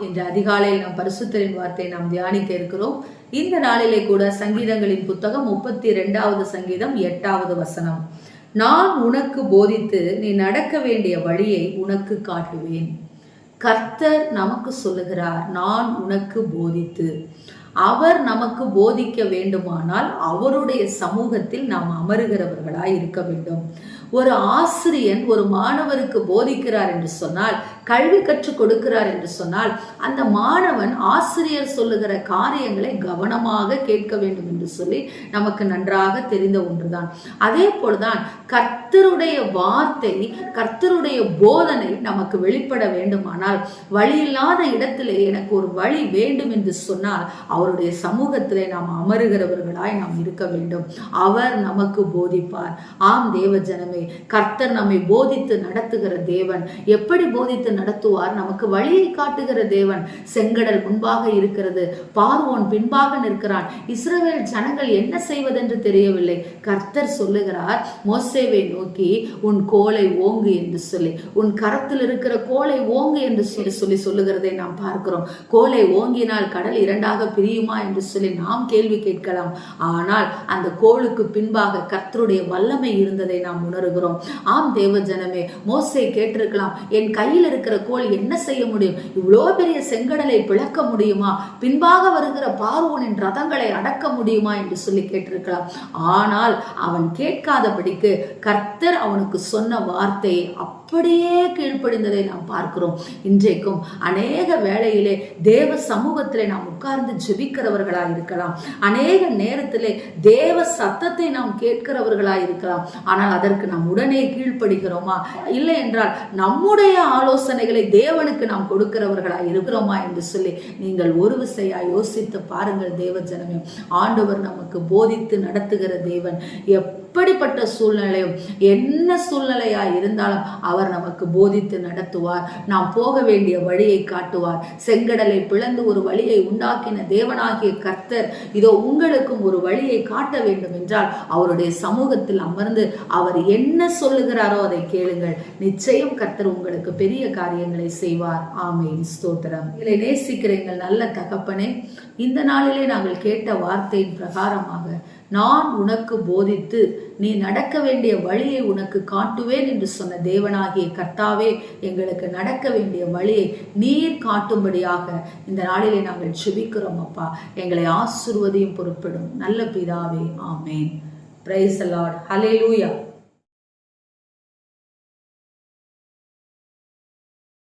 என்ற அதிகாலையில் நாம் பரிசுத்தரின் வார்த்தையை நாம் தியானிக்க இருக்கிறோம். இந்த நாளிலே கூட சங்கீதங்களின் புத்தகம் முப்பத்தி ரெண்டாவது சங்கீதம் எட்டாவது வசனம். நான் உனக்கு போதித்து நீ நடக்க வேண்டிய வழியை உனக்கு காட்டுவேன். கர்த்தர் நமக்கு சொல்லுகிறார் நான் உனக்கு போதித்து. அவர் நமக்கு போதிக்க வேண்டுமானால் அவருடைய சமூகத்தில் நாம் அமருகிறவர்களாய் இருக்க வேண்டும். ஒரு ஆசிரியன் ஒரு மாணவருக்கு போதிக்கிறார் என்று சொன்னால் கல்வி கற்றுக் கொடுக்கிறார் என்று சொன்னால் அந்த மாணவன் ஆசிரியர் சொல்லுகிற காரியங்களை கவனமாக கேட்க வேண்டும் என்று சொல்லி நமக்கு நன்றாக தெரிந்த ஒன்றுதான். அதே போலதான் கர்த்தருடைய வார்த்தை கர்த்தருடைய போதனை நமக்கு வெளிப்பட வேண்டுமானால் வழியில்லாத இடத்திலே எனக்கு ஒரு வழி வேண்டும் என்று சொன்னால் அவர் அவருடைய சமூகத்திலே நாம் அமருகிறவர்களாய் நாம் இருக்க வேண்டும். அவர் நமக்கு போதிப்பார். ஆம் தேவ ஜனமே கர்த்தர் நம்மை போதித்து நடத்துகிற தேவன். எப்படி போதித்து நடத்துவார்? நமக்கு வழியை காட்டுகிற தேவன். செங்கடல் முன்பாக இருக்கிறது. பார்வோன் பின்பாக நிற்கிறான். இஸ்ரவேல் ஜனங்கள் என்ன செய்வதென்று தெரியவில்லை. கர்த்தர் சொல்லுகிறார் மோசேவை நோக்கி உன் கோலை ஓங்கு என்று சொல்லி உன் கரத்தில் இருக்கிற கோலை ஓங்கு என்று சொல்லி சொல்லி சொல்லுகிறதை நாம் பார்க்கிறோம். கோலை ஓங்கினால் கடல் இரண்டாக பிரியுமா. என்று சொல்லி நாம் கேள்வி கேட்கலாம். ஆனால் அந்த கோளுக்கு பின்பாக கர்த்தருடைய வல்லமை இருந்ததை நாம் உணர்கிறோம். ஆம் தேவ ஜனமே மோசே கேட்டிருக்கலாம் என் கையில் இருக்கிற கோல் என்ன செய்ய முடியும்? இவ்வளோ பெரிய செங்கடலை பிளக்க முடியுமா? பின்பாக வருகிற பார்வோனின் ரதங்களை அடக்க முடியுமா என்று சொல்லி கேட்டிருக்கலாம். ஆனால் அவன் கேட்காதபடிக்கு கர்த்தர் அவனுக்கு சொன்ன வார்த்தையை அப்படியே கீழ்ப்படிந்ததை நாம் பார்க்கிறோம். இன்றைக்கும் அநேக வேளையிலே தேவ சமூகத்திலே நாம் உட்கார்ந்து ஜெபிக்கிறவர்களாக இருக்கலாம் அநேக நேரத்திலே தேவ சத்தத்தை நாம் கேட்கிறவர்களாய் இருக்கலாம் ஆனால் அதற்கு நாம் உடனே கீழ்ப்படுகிறோமா? இல்லை என்றால் நம்முடைய ஆலோசனைகளை தேவனுக்கு நாம் கொடுக்கிறவர்களாக இருக்கிறோமா என்று சொல்லி நீங்கள் ஒரு விசையா யோசித்து பாருங்கள் தேவ ஜனமே. ஆண்டவர் நமக்கு போதித்து நடத்துகிற தேவன். எப் எப்படிப்பட்ட சூழ்நிலையும் என்ன சூழ்நிலையா இருந்தாலும் அவர் நமக்கு போதித்து நடத்துவார். நாம் போக வேண்டிய வழியை காட்டுவார். செங்கடலை பிளந்து ஒரு வழியை உண்டாக்கின தேவனாகிய கர்த்தர் இதோ உங்களுக்கும் ஒரு வழியை காட்ட வேண்டும் என்றால் அவருடைய சமூகத்தில் அமர்ந்து அவர் என்ன சொல்லுகிறாரோ அதை கேளுங்கள். நிச்சயம் கர்த்தர் உங்களுக்கு பெரிய காரியங்களை செய்வார். ஆமேன். ஸ்தோத்திரம். இதை நேசிக்கிற எங்கள் நல்ல தகப்பனே இந்த நாளிலே நாங்கள் கேட்ட வார்த்தையின் பிரகாரமாக நான் உனக்கு போதித்து நீ நடக்க வேண்டிய வழியை உனக்கு காட்டுவேன் என்று சொன்ன தேவனாகிய கர்த்தாவே எங்களுக்கு நடக்க வேண்டிய வழியை நீர் காட்டும்படியாக இந்த நாளிலே நாங்கள் செபிக்கிறோம் அப்பா. எங்களை ஆசிர்வதியும் பொறுப்பிடும். நல்ல பிதாவே ஆமேன். பிரைஸ் அலாட் ஹலே